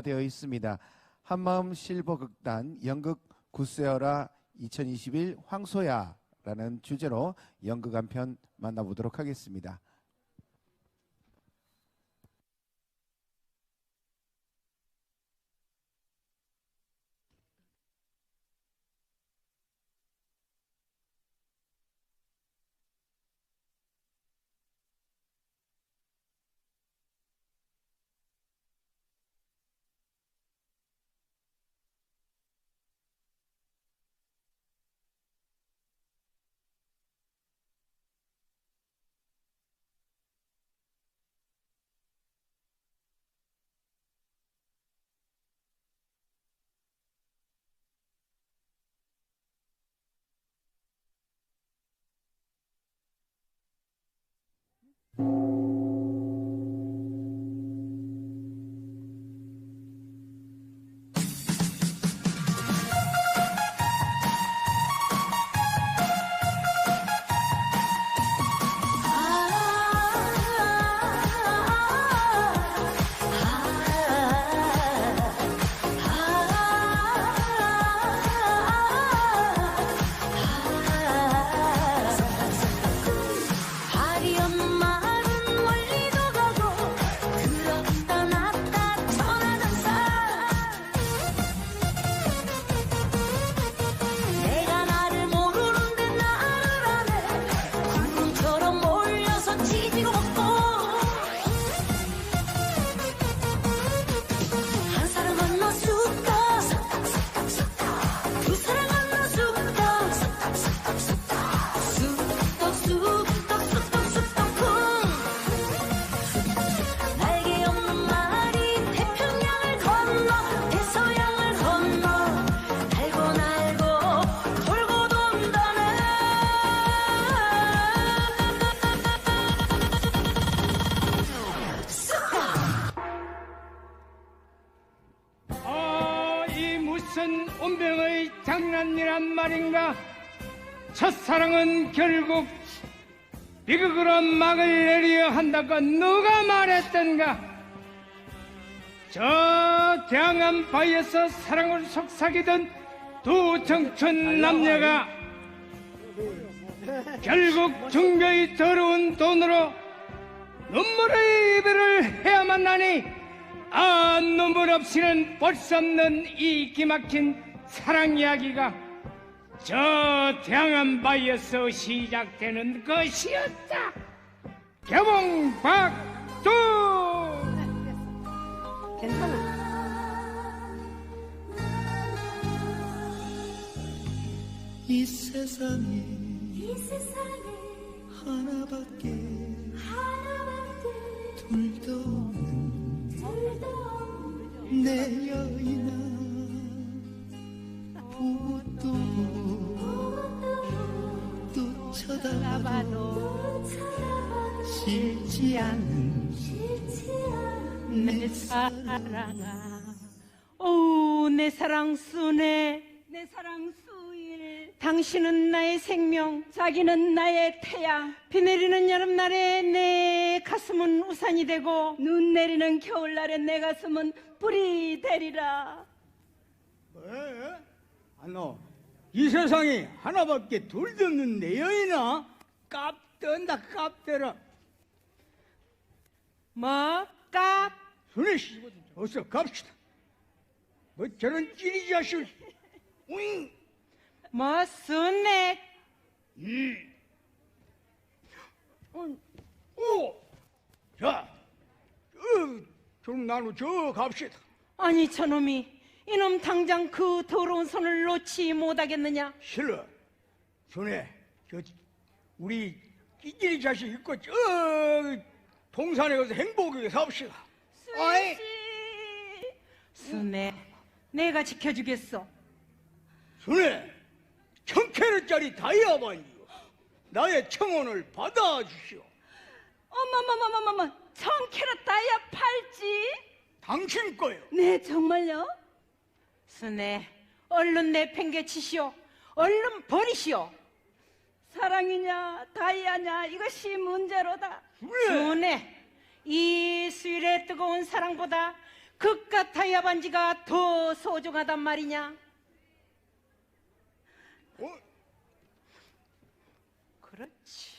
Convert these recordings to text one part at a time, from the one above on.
되어 있습니다. 한마음 실버 극단 연극 구세어라 2021 황소야라는 주제로 연극 한 편 만나보도록 하겠습니다. 첫사랑은 결국 비극으로 막을 내려야 한다고 누가 말했던가? 저 대항한 바위에서 사랑을 속삭이던 두 청춘 남녀가 결국 중교의 더러운 돈으로 눈물의 이별을 해야만 하니 아 눈물 없이는 볼 수 없는 이 기막힌 사랑 이야기가 저 대항한 바위에서 시작되는 것이었다. 개봉박두! 이 세상에 이 세상에 하나밖에 하나밖에 둘도 없는 내 여인 싫지 않은 내 사랑아. 오, 내 사랑 수네 내 사랑 수일. 당신은 나의 생명 자기는 나의 태양 비 내리는 여름날에 내 가슴은 우산이 되고 눈 내리는 겨울날에 내 가슴은 불이 되리라. 아노 이 세상에 하나밖에 둘도 없는 내 여인아? 깝던다 깝대라 뭐? 깝? 손에 씨 어서 갑시다 뭐 저런 찌리 자식 우잉 뭐 수네 오! 자, 어, 좀 나누 저 갑시다. 아니 저놈이 이놈 당장 그 더러운 손을 놓지 못하겠느냐 실러, 손에 저 우리 끼끼리 자식 있고 저 동산에 가서 행복하게 삽시다. 아이. 수씨 수네 내가 지켜주겠어 손에 천캐럿짜리 다이아반이요. 나의 청혼을 받아주시오. 어머머머머머머 청캐럿 다이아 팔찌 당신 거요. 네 정말요? 순애 얼른 내팽개치시오 얼른 버리시오 사랑이냐 다이아냐 이것이 문제로다. 순애 이 수일의 뜨거운 사랑보다 그깟 타이어 반지가 더 소중하단 말이냐? 어? 그렇지.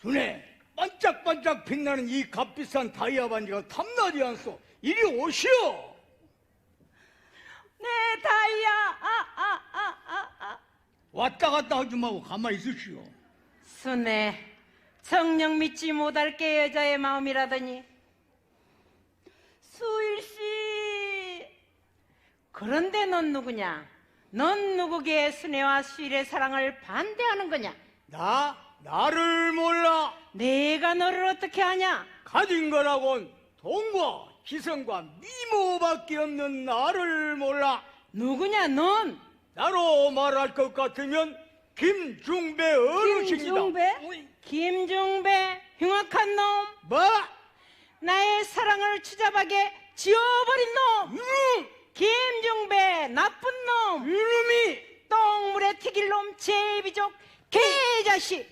순애 반짝반짝 빛나는 이 값비싼 다이아 반지가 탐나지 않소 이리 오시오 내 다이아, 아. 왔다 갔다 하지 말고 가만히 있으시오 순애, 정녕 믿지 못할 게 여자의 마음이라더니. 수일 씨. 그런데 넌 누구냐? 넌 누구게 순애와 수일의 사랑을 반대하는 거냐? 나 나를 몰라 내가 너를 어떻게 하냐? 가진 거라곤 돈과 기성과 미모밖에 없는 나를 몰라 누구냐, 넌? 나로 말할 것 같으면 김중배 어르신이다 김중배? 김중배, 흉악한 놈. 뭐? 나의 사랑을 추잡하게 지워버린 놈. 음, 김중배, 나쁜 놈. 이놈이 똥물에 튀길 놈, 제비족, 개자식.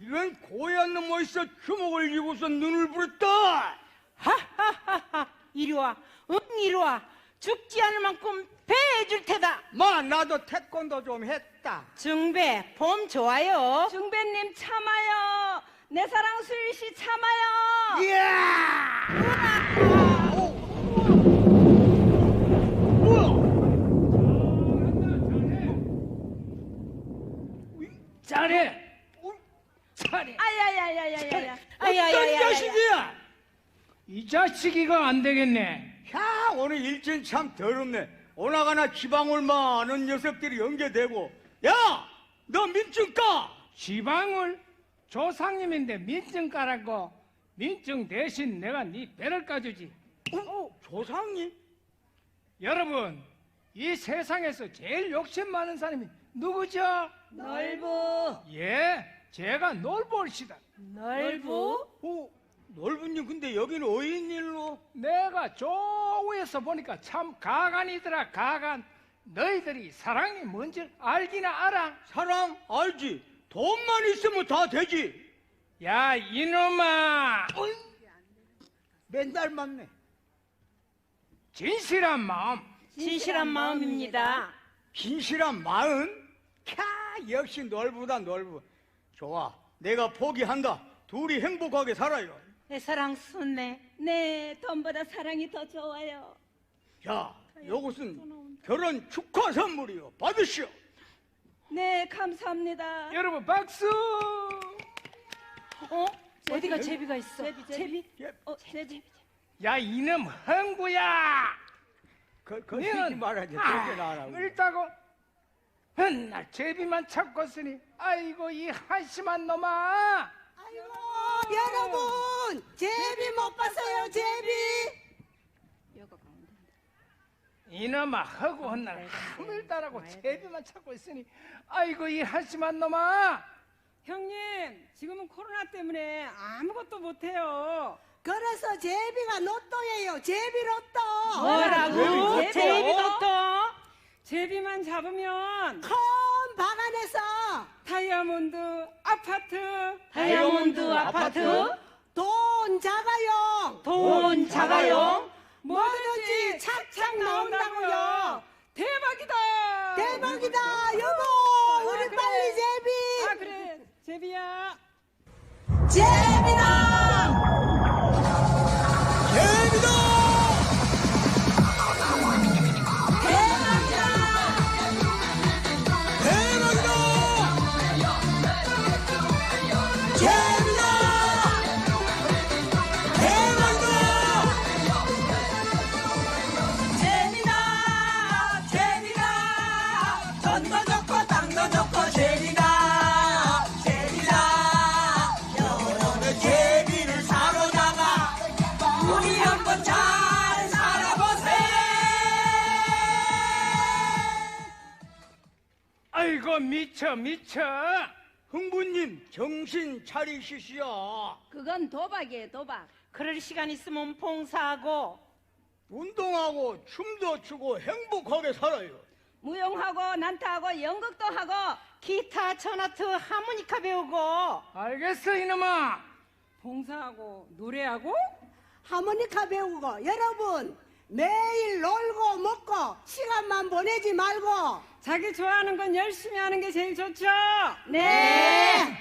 이런 고얀 놈 어디서 주먹을 쥐고서 눈을 부렸다 하하하하. 이리 와. 응, 이리 와. 죽지 않을 만큼 배해 줄 테다. 마 나도 태권도 좀 했다 중배, 봄 좋아요. 중배님 참아요. 내 사랑 수일 씨 참아요. 이야 잘해. 잘해. 아야야야야야야. 어떤 아야야야야. 자식이야 이 자식이가 안 되겠네. 야 오늘 일진 참 더럽네 오나가나 지방울 많은 녀석들이 연계되고 야 너 민증 까 지방을 조상님인데 민증 까라고 민증 대신 내가 네 배를 까주지. 어, 조상님 여러분 이 세상에서 제일 욕심 많은 사람이 누구죠? 넓어. 예, 제가 놀볼시다. 넓어? 어, 넓은님 근데 여기는 어인 일로? 내가 저 위에서 보니까 참 가관이더라 가관. 너희들이 사랑이 뭔지 알기나 알아? 사랑? 알지. 돈만 있으면 다 되지. 야 이놈아. 맨날 맞네 진실한 마음. 진실한 마음입니다. 진실한 마음? 캬 역시 넓보다 넓어 좋아. 내가 포기한다. 둘이 행복하게 살아요 내 사랑 순내. 네, 돈보다 사랑이 더 좋아요. 자 요것은 결혼 축하 선물이요 받으시오 네, 감사합니다. 여러분 박수 어? 어디가 제비가 있어? 제비, 제비. 예. 어, 제비. 야 이놈 흥구야 그, 그 시지 말아야지 그렇게 나라고 을다고 맨날 제비만 찾고 쓰니 아이고 이 한심한 놈아 아이고 여러분 제비 못 봤어요 제비 이놈아 허구 헛날 하물다라고 제비만 찾고 있으니 아이고 이 한심한 놈아 형님, 지금은 코로나 때문에 아무것도 못해요. 그래서 제비가 로또예요 제비 로또 뭐라고? 제비 제비 로또? 로또? 제비만 잡으면 큰 방 안에서 다이아몬드 아파트, 다이아몬드 아파트? 돈 작아요 돈 작아요. 뭐든지 착착 나온다고요 대박이다. 대박이다 여보 우리 그래. 빨리 제비 아 그래, 제비야. 제비다 미쳐 미쳐 흥부님 정신 차리시시오. 그건 도박이에요, 도박. 그럴 시간 있으면 봉사하고. 운동하고 춤도 추고 행복하게 살아요. 무용하고 난타하고 연극도 하고 기타, 소나트, 하모니카 배우고. 알겠어 이놈아. 봉사하고 노래하고? 하모니카 배우고 여러분 매일 놀고 먹고 시간만 보내지 말고 자기 좋아하는 건 열심히 하는 게 제일 좋죠. 네.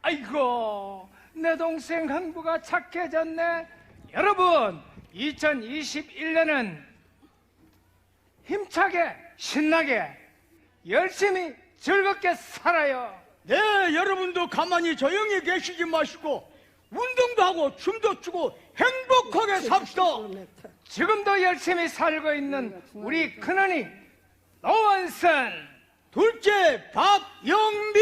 아이고 내 동생 흥부가 착해졌네 여러분 2021년은 힘차게 신나게 열심히 즐겁게 살아요 네, 여러분도 가만히 조용히 계시지 마시고 운동도 하고 춤도 추고 행복하게 삽시다. 지금도 열심히 살고 있는 우리 큰언니 노원선. 둘째 박영미,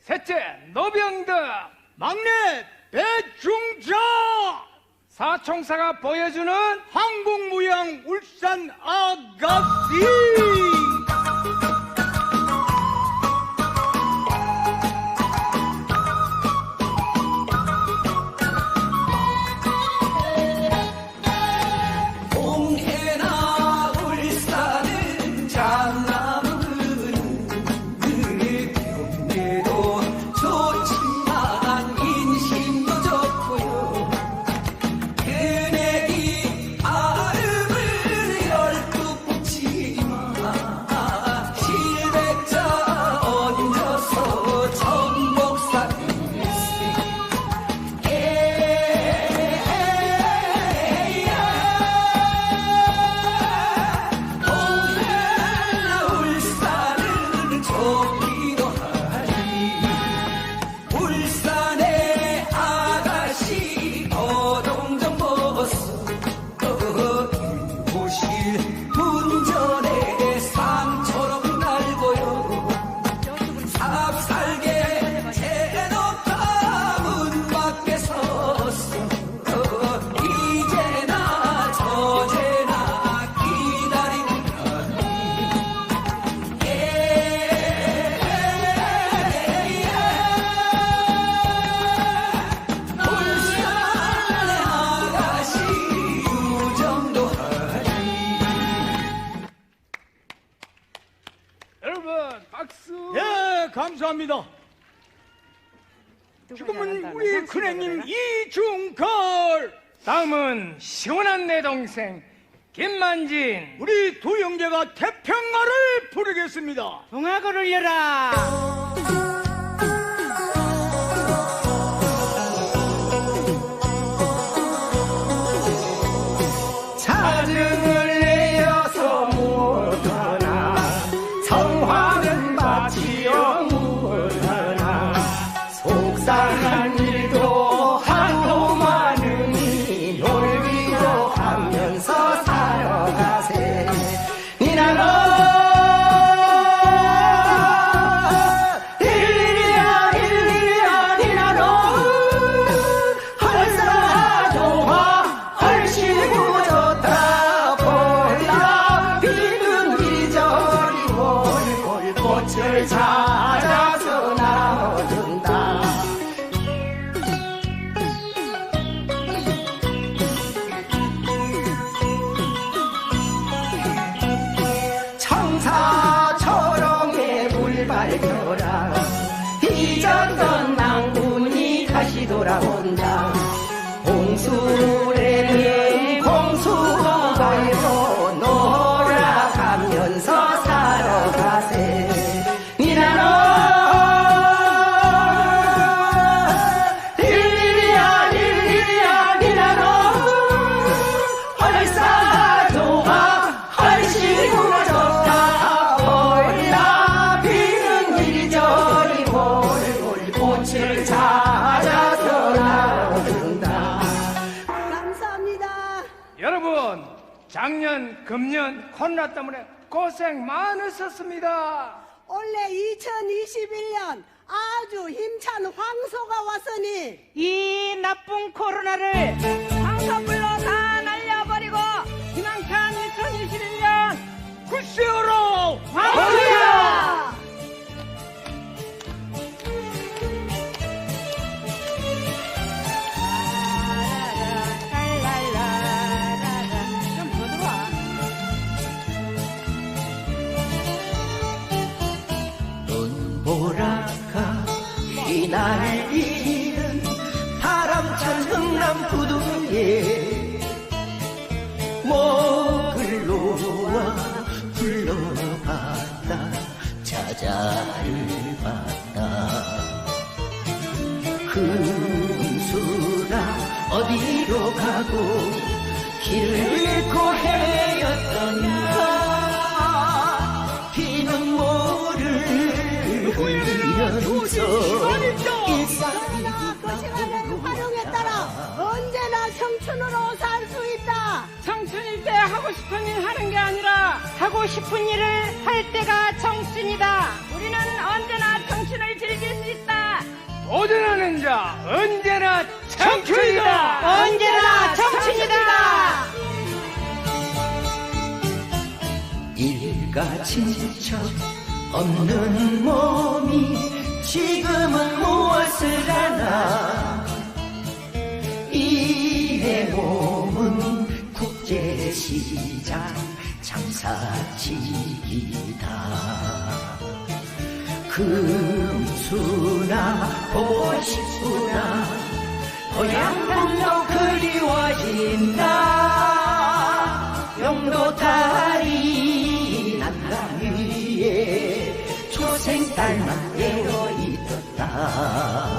셋째 노병덕. 막내 배중자, 사총사가 보여주는 한국무양 울산 아가씨. 큰애님 이중걸, 다음은 시원한 내 동생 김만진 우리 두 형제가 태평가를 부르겠습니다. 동학을 울려라. 돌아온다. 공수 작년 금년 코로나 때문에 고생 많으셨습니다 올해 2021년 아주 힘찬 황소가 왔으니 이 나쁜 코로나를 황사불로 다 날려버리고 희망찬 2021년 굿세어라! 황소야! 목을 놓아 불러봤다. 찾아를 봤다. 금수라 어디로 가고 길을 잃고 헤였던가 비는 모를 흘리면서 청춘으로 살 수 있다. 청춘일 때 하고 싶은 일 하는 게 아니라 하고 싶은 일을 할 때가 청춘이다. 우리는 언제나 청춘을 즐길 수 있다. 도전하는 자 언제나 청춘이다. 언제나 청춘이다. 일가 지쳐 없는 몸이 지금은 무엇을 하나 몸은 국제시장 장사직이다. 금수나 보고 싶구나 고향도 그리워진다. 영도 다리 난간 위에 초생딸만 깨어 있었다